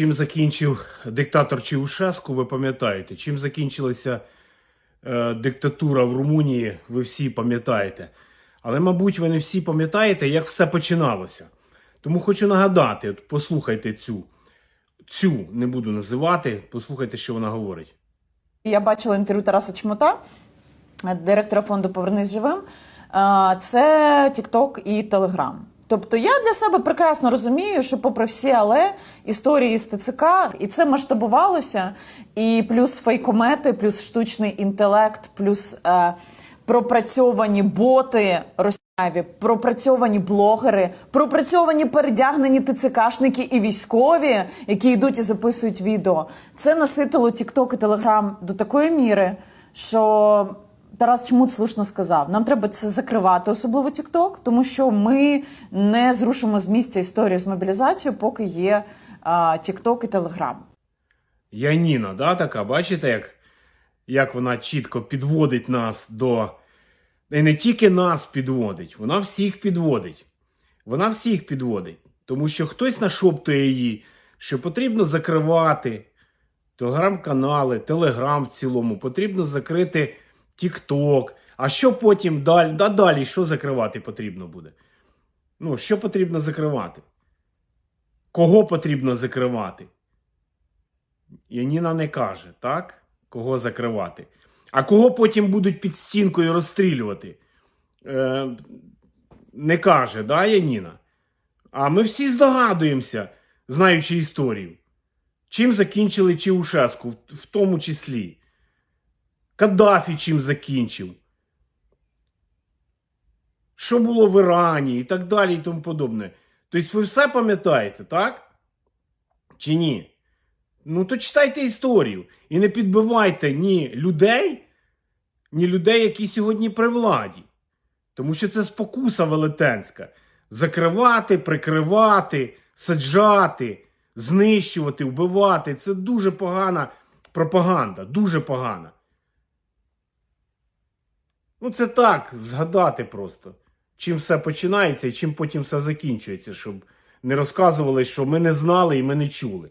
чим закінчив диктатор Чаушеску, ви пам'ятаєте. Чим закінчилася е, диктатура в Румунії, ви всі пам'ятаєте. Але, мабуть, ви не всі пам'ятаєте, як все починалося. Тому хочу нагадати: от послухайте цю, цю не буду називати, послухайте, що вона говорить. Я бачила інтерв'ю Тараса Чмута, директора фонду Повернись живим. Е, Це TikTok і Telegram. Тобто я для себе прекрасно розумію, що, попри всі але історії з ТЦК, і це масштабувалося, і плюс фейкомети, плюс штучний інтелект, плюс е, пропрацьовані боти російські, пропрацьовані блогери, пропрацьовані передягнені ТЦКшники і військові, які йдуть і записують відео. Це наситило TikTok і Telegram до такої міри, що Тарас Чмут слушно сказав: нам треба це закривати, особливо TikTok, тому що ми не зрушимо з місця історію з мобілізацією, поки є TikTok і Telegram. Яніна, да, така, бачите, як, як вона чітко підводить нас до. І не тільки нас підводить, вона всіх підводить. Вона всіх підводить. Тому що хтось нашоптує її, що потрібно закривати телеграм-канали, телеграм в цілому, потрібно закрити Тік-Ток. А що потім далі? Да далі що закривати потрібно буде? Ну, що потрібно закривати? Кого потрібно закривати? Яніна не каже, так? Кого закривати. А кого потім будуть під стінкою розстрілювати? Е, не каже, да, Яніна? А ми всі здогадуємося, знаючи історію. Чим закінчили Чаушеску, в, в тому числі. Каддафі чим закінчив. Що було в Ірані і так далі, і тому подобне. Тобто ви все пам'ятаєте, так? Чи ні? Ну, то читайте історію і не підбивайте ні людей, ні людей, які сьогодні при владі. Тому що це спокуса велетенська. Закривати, прикривати, саджати, знищувати, вбивати. Це дуже погана пропаганда, дуже погана. Ну, це так, згадати просто, чим все починається і чим потім все закінчується, щоб не розказували, що ми не знали і ми не чули.